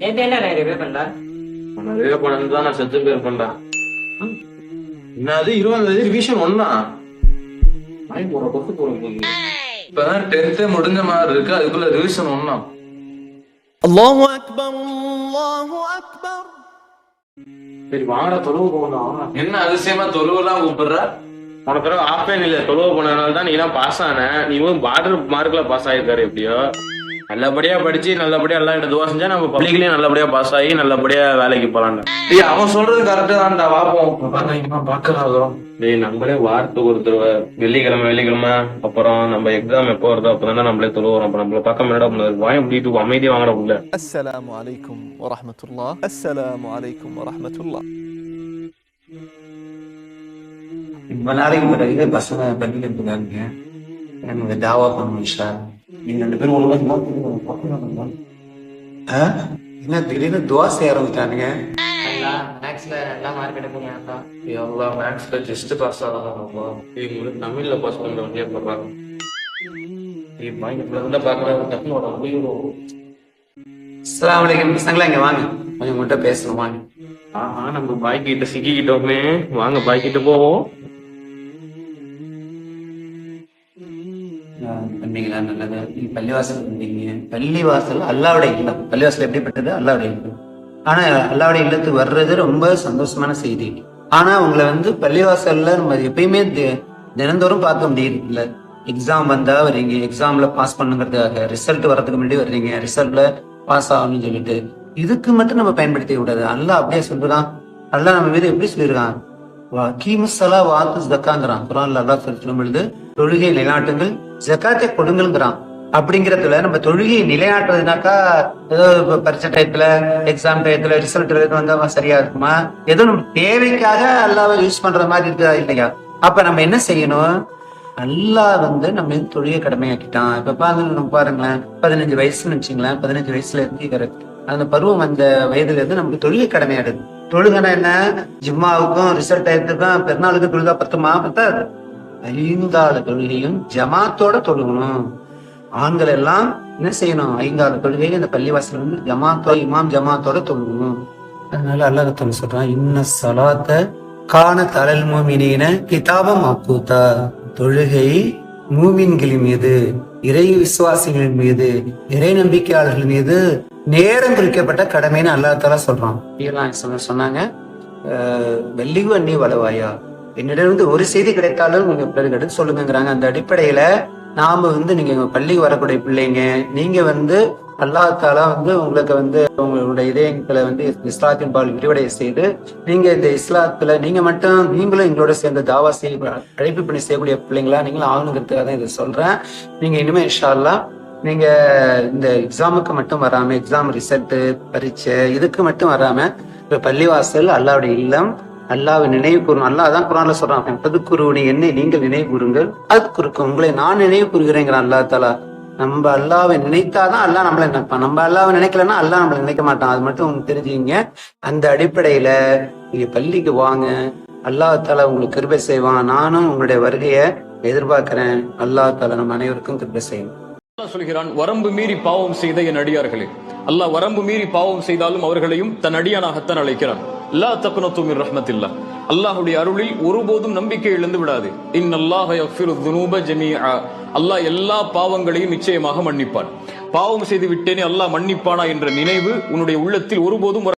என்ன பேர் பண்ணா நிறைய நான் செத்து பேர் பண்ணா என்னது இருபதாம் தேதி ரிவிஷன் இப்பதான் டென்த்தே முடிஞ்ச மாதிரி இருக்கு அதுக்குள்ள ரிவிஷன் சரி வாங்கடா தொழுவு போகணும். என்ன அதிசயமா தொழுவெல்லாம் கூப்பிடுற? உனக்கு தடவை ஆஃப்லைன் இல்ல தொழுவு போனதுனால தான் நீ எல்லாம் பாஸ் ஆன. நீ பார்டர் மார்க்ல பாஸ் ஆயிருக்காரு எப்படியோ? நல்லபடியா படிச்சு நல்லபடியா எல்லாம் இடத்துல செஞ்சா நம்ம பப்ளிக்லயும் நல்லபடியா பாஸ் ஆகி நல்லபடியா வேலைக்கு போலான்னு டேய் அவன் சொல்றது கரெக்டா தான் வாப்போம் பாக்கலாம் டேய் நம்மளே வாரத்துக்கு ஒரு தடவை வெள்ளிக்கிழமை வெள்ளிக்கிழமை அப்புறம் நம்ம எக்ஸாம் எப்போ வருதோ அப்பதான் நம்மளே தொழுவோம் அப்ப நம்மள பக்கம் என்னடா முடியாது வாயம் முடிட்டு அமைதியா வாங்கட முடியல அஸ்ஸலாமு அலைக்கும் வரஹமத்துல்லா. அஸ்ஸலாமு அலைக்கும் வரஹமத்துல்லா. ரொம்ப நாளைக்கு பிறகு பஸ்ஸில் இருக்காங்க எனக்கு தாவா பண்ணணும் சார் நீங்க ரெண்டு பேரும் ஒழுங்கா? என்ன திடீர்னு செய்ய ஆரம்பிச்சானுங்க மேக்ஸ்ல நல்லா மார்க் எடுப்பீங்க மேக்ஸ்ல ஜஸ்ட் பாஸ் உங்களுக்கு தமிழ்ல பாஸ் பண்ற வழியா அஸ்ஸலாமு அலைக்கும் பசங்களா இங்க வாங்க. கொஞ்சம் உங்கள்கிட்ட பேசணும் வாங்க. ஆஹா நம்ம பாய் கிட்ட சிக்கிக்கிட்டோமே. வாங்க பாய் கிட்ட போவோம். பண்ணீங்களா நல்லது. நீங்க பள்ளிவாசல் வந்தீங்க பள்ளிவாசல் அல்லாவுடைய இல்லம். பள்ளிவாசல் எப்படிப்பட்டது? அல்லாவுடைய இல்லம். ஆனா அல்லாவுடைய இல்லத்துக்கு வர்றது ரொம்ப சந்தோஷமான செய்தி. ஆனா உங்களை வந்து பள்ளிவாசல்ல நம்ம எப்பயுமே தி- தினந்தோறும் பார்க்க முடியுது இல்ல எக்ஸாம் வந்தா வர்றீங்க எக்ஸாம்ல பாஸ் பண்ணுங்கிறதுக்காக ரிசல்ட் வர்றதுக்கு முன்னாடி வர்றீங்க. ரிசல்ட்ல பாஸ் ஆகணும்னு சொல்லிட்டு. இதுக்கு மட்டும் நம்ம பயன்படுத்தி விடாது. அல்ல அப்படியே சொல்லுதான் அல்ல நம்ம மீது எப்படி சொல்லியிருக்கான்? கீமசலா வாத்து ஜக்காங்கிறான் குரான்ல அல்லா சொல்லும் பொழுது தொழுகை நிலைநாட்டுங்கள் ஜக்காத்தை கொடுங்கள்ங்கிறான். அப்படிங்கறதுல நம்ம தொழுகையை நிலையாட்டுறதுனாக்கா ஏதோ பரீட்சை டயத்துல எக்ஸாம் டயத்துல ரிசல்ட் வந்தா சரியா இருக்குமா? ஏதோ நம்ம தேவைக்காக அல்லாவை யூஸ் பண்ற மாதிரி இருக்குதா இல்லையா? அப்ப நம்ம என்ன செய்யணும்? அல்லாஹ் வந்து நம்ம தொழுகை கடமையாக்கிட்டான். இப்ப பாருங்க பாருங்களேன் பதினஞ்சு வயசுன்னு வச்சுங்களேன் பதினஞ்சு வயசுல இருந்து அந்த பருவம் அந்த வயதுல இருந்து நமக்கு தொழுகை கடமையாடுது. தொழுகனா என்ன? ஜிம்மாவுக்கும் ரிசல்ட் டயத்துக்கும் பெருநாளுக்கு தொழுதா பத்துமா? பத்தாது. ஐந்தாறு தொழுகையும் ஜமாத்தோட தொழுகணும். ஆண்கள் எல்லாம் என்ன செய்யணும்? ஐந்தாறு தொழுகை இந்த பள்ளிவாசல் வந்து ஜமாத்தோ இமாம் ஜமாத்தோட தொழுகணும். அதனால அல்லாஹத்தன் சொல்றான்? இன்ன சலாத்த காண தலல் மூமினின கிதாபம் அப்பூத்தா தொழுகை மூமின்களின் மீது இறை விசுவாசிகளின் மீது இறை நம்பிக்கையாளர்கள் மீது நேரம் குறிக்கப்பட்ட கடமைன்னு அல்லாத்தாலா சொல்றான். சொன்னாங்க. வெள்ளிவன் நீ அண்ணி வளவாயா? என்னிடம் வந்து ஒரு செய்தி கிடைத்தாலும் உங்க பிள்ளைங்க எடுத்து சொல்லுங்கிறாங்க அந்த அடிப்படையில நாம வந்து நீங்க பள்ளிக்கு வரக்கூடிய பிள்ளைங்க நீங்க வந்து அல்லாத்தாலா வந்து உங்களுக்கு வந்து உங்களுடைய இதயங்களை வந்து இஸ்லாத்தின் பால் விரிவடைய செய்து நீங்க இந்த இஸ்லாத்துல நீங்க மட்டும் நீங்களும் எங்களோட சேர்ந்து தாவா செய்ய அழைப்பு பண்ணி செய்யக்கூடிய பிள்ளைங்களா நீங்களும் ஆகணுங்கிறதுக்காக தான் இதை சொல்றேன். நீங்க இனிமே இன்ஷா நீங்க இந்த எக்ஸாமுக்கு மட்டும் வராம எக்ஸாம் ரிசல்ட் பரீட்சை இதுக்கு மட்டும் வராம இப்ப பள்ளிவாசல் அல்லாவுடைய இல்லம் அல்லாவை நினைவு கூறும் அல்லாஹ் தான் குரான்ல சொல்றான் பதுக்குருவனி என்னை நீங்கள் நினைவு கூறுங்கள். அது குறுக்கும் உங்களை நான் நினைவு கூறுகிறேங்கிறான் அல்லா தாலா நம்ம அல்லாவை நினைத்தாதான் அல்லா நம்மளை நினைப்பான். நம்ம அல்லாவை நினைக்கலன்னா அல்லாஹ் நம்மளை நினைக்க மாட்டான். அது மட்டும் உங்களுக்கு தெரிஞ்சுங்க அந்த அடிப்படையில நீங்க பள்ளிக்கு வாங்க. அல்லாஹ் தாலா உங்களுக்கு கிருபை செய்வான். நானும் உங்களுடைய வருகையை எதிர்பார்க்கிறேன். அல்லாஹ் தாலா நம்ம அனைவருக்கும் கிருபை செய்யும். சொல்கிறான் வரம்பு மீறி பாவம் செய்த என் அடியார்களே. அல்லாஹ் வரம்பு மீறி பாவம் செய்தாலும் அவர்களையும் தன் அடியானாகத்தான் அழைக்கிறான். லா தக்குனத்து மின் ரஹ்மத்தில்லா. அல்லாஹுடைய அருளில் ஒருபோதும் நம்பிக்கை இழந்து விடாது. இன் அல்லாஹ் அல்லாஹ் எல்லா பாவங்களையும் நிச்சயமாக மன்னிப்பான். பாவம் செய்து விட்டேனே அல்லாஹ் மன்னிப்பானா? என்ற நினைவு உன்னுடைய உள்ளத்தில் ஒருபோதும்